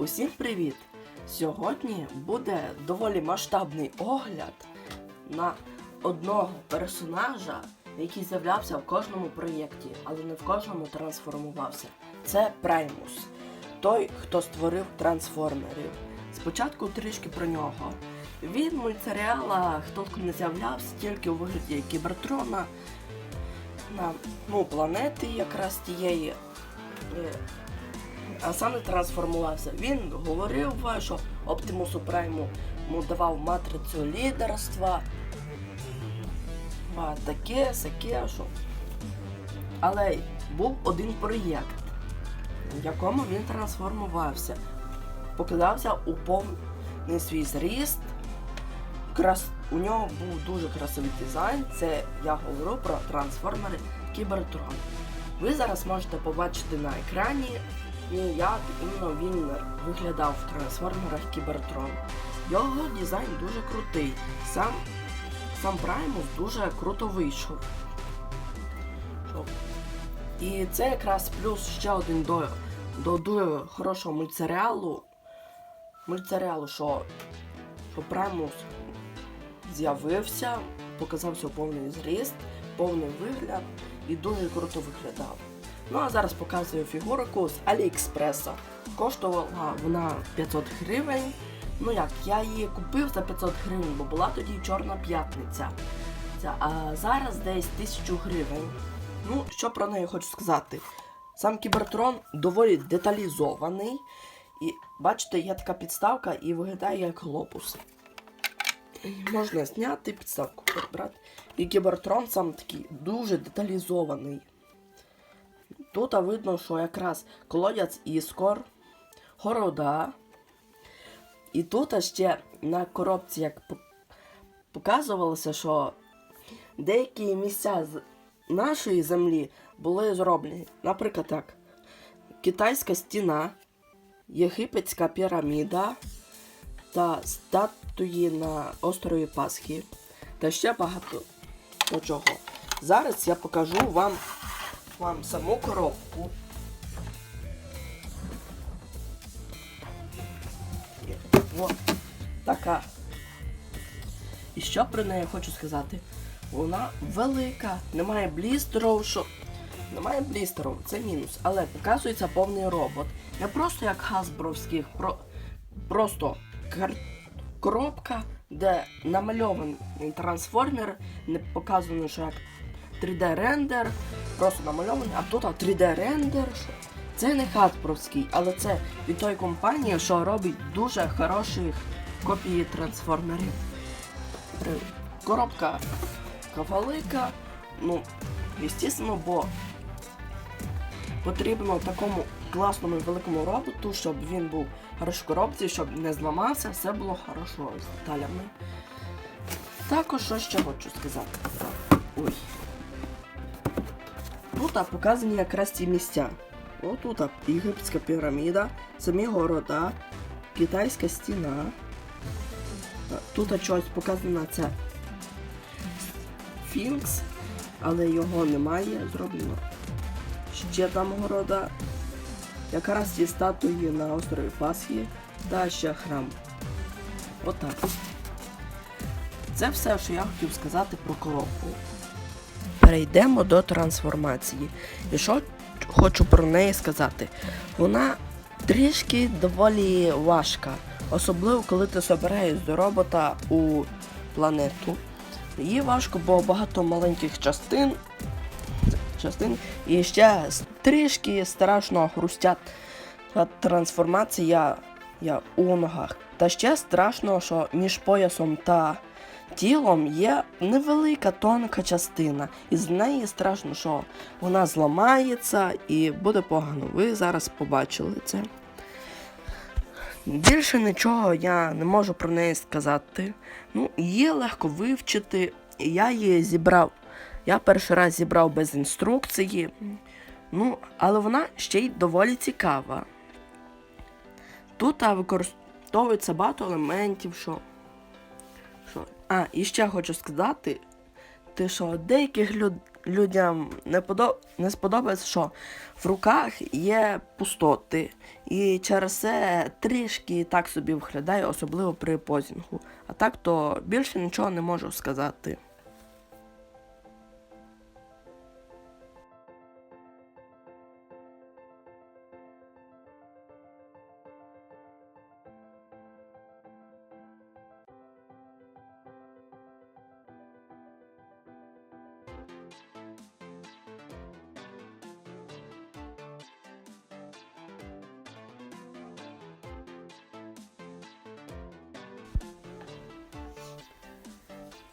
Усім привіт! Сьогодні буде доволі масштабний огляд на одного персонажа, який з'являвся в кожному проєкті, але не в кожному трансформувався. Це Праймус, той, хто створив трансформерів. Спочатку трішки про нього. Він в мультсеріалах толком не з'являвся тільки у вигляді Кібертрона на ну, планети якраз тієї. А сам не трансформувався. Він говорив, що Оптимусу Прайму давав матрицю лідерства. А таке, сяке, що. Але був один проєкт, в якому він трансформувався. Покидався у повний свій зріст. Крас... У нього був дуже красивий дизайн. Це я говорю про трансформери Кібертрон. Ви зараз можете побачити на екрані, і як іменно він виглядав в трансформерах Кібертрон. Його дизайн дуже крутий. Сам, сам Праймус дуже круто вийшов. І це якраз плюс ще один до, до дуже хорошого мультсеріалу. Мультсеріалу, що, що Праймус з'явився, показався повний зріст, повний вигляд і дуже круто виглядав. Ну а зараз показую фігурку з Аліекспреса. Коштувала вона 500 гривень. Ну як, я її купив за 500 гривень, бо була тоді Чорна п'ятниця. А зараз десь 1000 гривень. Ну, що про неї хочу сказати? Сам Кібертрон доволі деталізований. І бачите, є така підставка і виглядає як глобус. Можна зняти підставку прибрати. І Кібертрон сам такий дуже деталізований. Тут видно, що якраз колодязь іскор, города. І тут ще на коробці, як показувалося, що деякі місця з нашої землі були зроблені. Наприклад, так, китайська стіна, єгипетська піраміда та статуї на острові Пасхи. Та ще багато чого. Зараз я покажу вам вам саму коробку. От така. І що про неї хочу сказати? Вона велика, немає блістерів, що. Немає блістерів, це мінус. Але показується повний робот. Не просто як Hasbro'вських, про... просто кар... коробка, де намальований трансформер, не показано, що як 3D рендер, просто намальований, а тут 3D рендер. Це не Hasbro'вський, але це від тої компанії, що робить дуже хороші копії трансформерів. Коробка велика, ну, звісно, бо потрібно такому класному великому роботу, щоб він був хорошо в коробці, щоб не зламався, все було хорошо з деталями. Також що ще хочу сказати. Ой. Тут показані якраз ці місця. Отут єгипетська піраміда, самі города, китайська стіна. Тут щось показано це Фінкс, але його немає зроблено. Ще там города. Якраз ці статуї на острові Пасхи та ще храм. Отак. Це все, що я хотів сказати про коробку. Перейдемо до трансформації. І що хочу про неї сказати? Вона трішки доволі важка. Особливо, коли ти собираєш до робота у планету. Її важко, бо багато маленьких частин. частин і ще трішки страшно хрустять трансформація я у ногах. Та ще страшно, що між поясом та тілом є невелика тонка частина. І з неї страшно, що вона зламається і буде погано. Ви зараз побачили це. Більше нічого я не можу про неї сказати. Ну, її легко вивчити. Я її зібрав. Я перший раз зібрав без інструкції. Ну, але вона ще й доволі цікава. Тут використовується багато елементів, що. А, і ще хочу сказати, те, що деяких люд... людям не, подоб... не сподобається, що в руках є пустоти. І через це трішки так собі виглядає, особливо при позінгу. А так то більше нічого не можу сказати.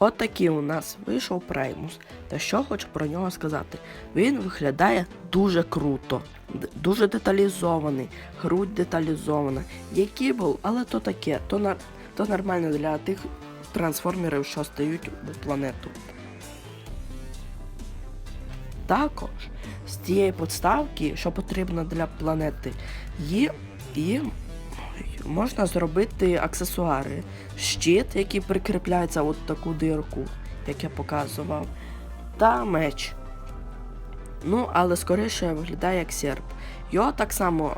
От такий у нас вийшов Преймус. Та що хочу про нього сказати? Він виглядає дуже круто, дуже деталізований, грудь деталізована. Є кібл, але то таке, то, нар... то нормально для тих трансформерів, що стають у планету. Також з тієї подставки, що потрібно для планети, є, є можна зробити аксесуари. Щит, який прикріпляється от таку дирку, як я показував, та меч. Ну, але скоріше виглядає як серп. Його так само,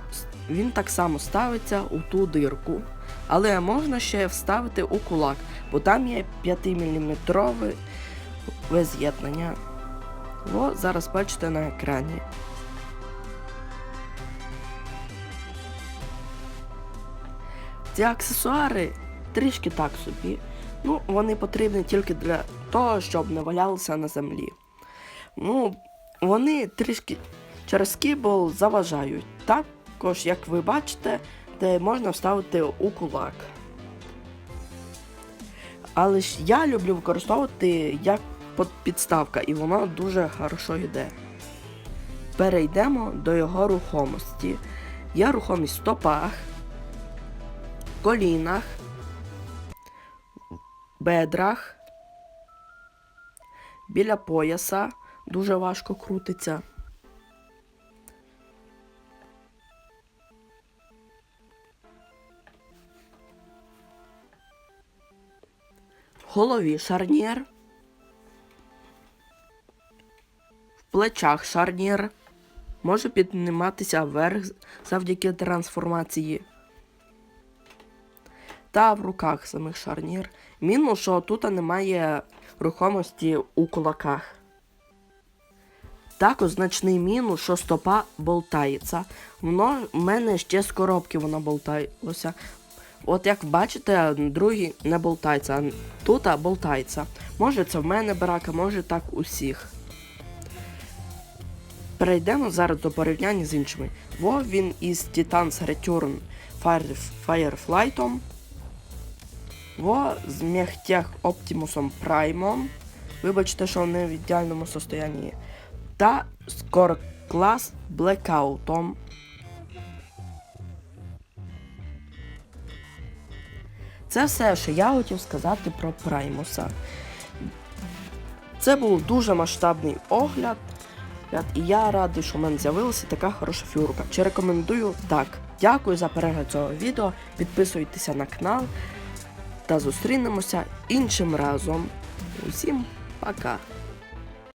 він так само ставиться у ту дирку. Але можна ще вставити у кулак, бо там є 5-мм з'єднання. О, зараз бачите на екрані. Ці аксесуари трішки так собі. Ну, вони потрібні тільки для того, щоб не валялися на землі. Ну, вони трішки через кібл заважають. Також, як ви бачите, де можна вставити у кулак. Але ж я люблю використовувати як підставка, і воно дуже хорошо йде. Перейдемо до його рухомості. Є рухомість в стопах, колінах, бедрах, біля пояса дуже важко крутиться. В голові шарнір. В плечах шарнір. Може підніматися вверх завдяки трансформації та в руках самих шарнір. Мінус, що тут немає рухомості у кулаках. Також значний мінус, що стопа болтається. Воно в мене ще з коробки воно болталося. От як бачите, другий не болтається, а тут болтається. Може це в мене брака, може так усіх. Перейдемо зараз до порівняння з іншими. Во він із Titans Return Fire, Fireflight. Во з мехтех Оптимусом Праймом. Вибачте, що вони в ідеальному состоянні. Та Core Class Blackout. Це все, що я хотів сказати про Праймуса. Це був дуже масштабний огляд. І я радий, що в мене з'явилася така хороша фігурка. Чи рекомендую? Так. Дякую за перегляд цього відео. Підписуйтеся на канал та зустрінемося іншим разом. Усім пока!